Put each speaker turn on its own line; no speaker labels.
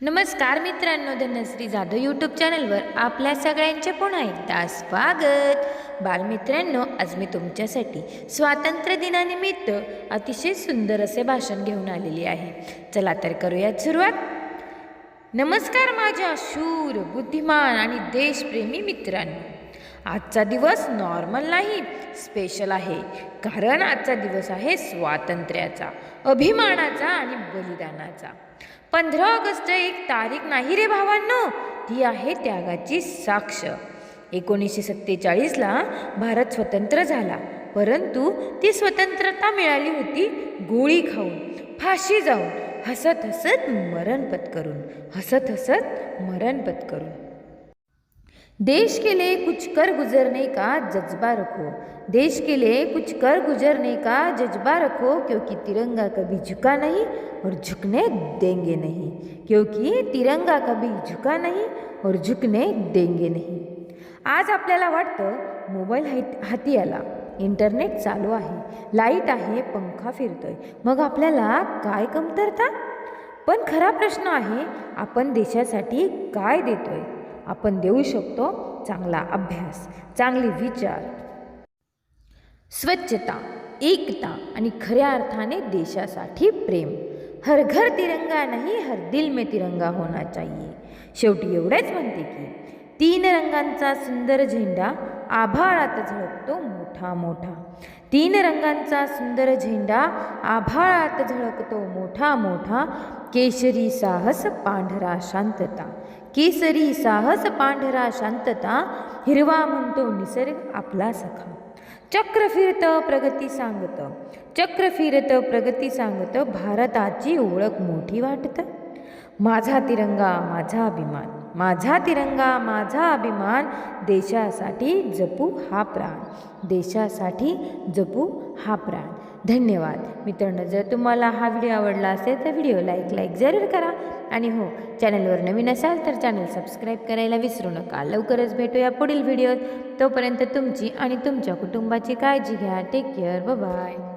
नमस्कार मित्रांनो धनश्री जाधव यूट्यूब चॅनलवर आपल्या सगळ्यांचे पुन्हा एकदा स्वागत. बालमित्रांनो आज मी तुमच्यासाठी स्वातंत्र्य दिनानिमित्त अतिशय सुंदर असे भाषण घेऊन आलेले आहे. चला तर करूयात सुरुवात. नमस्कार माझ्या शूर बुद्धिमान आणि देशप्रेमी मित्रांनो. आजचा दिवस नॉर्मल नाही स्पेशल आहे. कारण आजचा दिवस आहे स्वातंत्र्याचा अभिमानाचा आणि बलिदानाचा. पंधरा ऑगस्ट एक तारीख नाही रे भावांनो? ती आहे त्यागाची साक्ष. एकोणीसशे सत्तेचाळीसला भारत स्वतंत्र झाला. परंतु ती स्वतंत्रता मिळाली होती गोळी खाऊन फाशी जाऊन हसत हसत मरण पत्करून हसत हसत मरण पत्करून. देश के लिए कुछ कर गुजरने का जज्बा रखो। देश के लिए कुछ कर गुजरने का जज्बा रखो क्योंकि तिरंगा कभी झुका नहीं और झुकने देंगे नहीं। क्योंकि तिरंगा कभी झुका नहीं और झुकने देंगे नहीं। आज आपल्याला वाटतं मोबाईल हात हाती आला इंटरनेट चालू आहे लाइट आहे पंखा फिरतोय. मग आपल्याला काय कमतरता? पण खरा प्रश्न आहे आपण देशासाठी काय देतोय? आपण देऊ शकतो चांगला अभ्यास चांगले विचार. स्वच्छता एकता आणि खऱ्या अर्थाने देशासाठी प्रेम. हर घर तिरंगा नाही हर दिल में तिरंगा होना चाहिए. शेवटी एवढेच म्हणते की तीन रंगांचा सुंदर झेंडा आभाळात झळकतो मोठा मोठा. तीन रंगांचा सुंदर झेंडा आभाळात झळकतो मोठा मोठा. केशरी साहस पांढरा शांतता. केसरी साहस पांढरा शांतता. हिरवा म्हणतो निसर्ग आपला सखा. चक्र फिरतं प्रगती सांगतं. चक्र फिरतं प्रगती सांगतं भारताची ओळख मोठी वाटतं. माझा तिरंगा माझा अभिमान. माझा तिरंगा माझा अभिमान देशासाठी जपू हा प्राण. देशासाठी जपू हा प्राण. धन्यवाद. मित्रांनो जर तुम्हाला हा व्हिडिओ आवडला असेल तर व्हिडिओ लाईक लाईक जरूर करा. आणि हो चॅनलवर नवीन असाल तर चॅनल सबस्क्राईब करायला विसरू नका. लवकरच भेटूया पुढील व्हिडिओत. तोपर्यंत तुमची आणि तुमच्या कुटुंबाची काळजी घ्या. Take care bye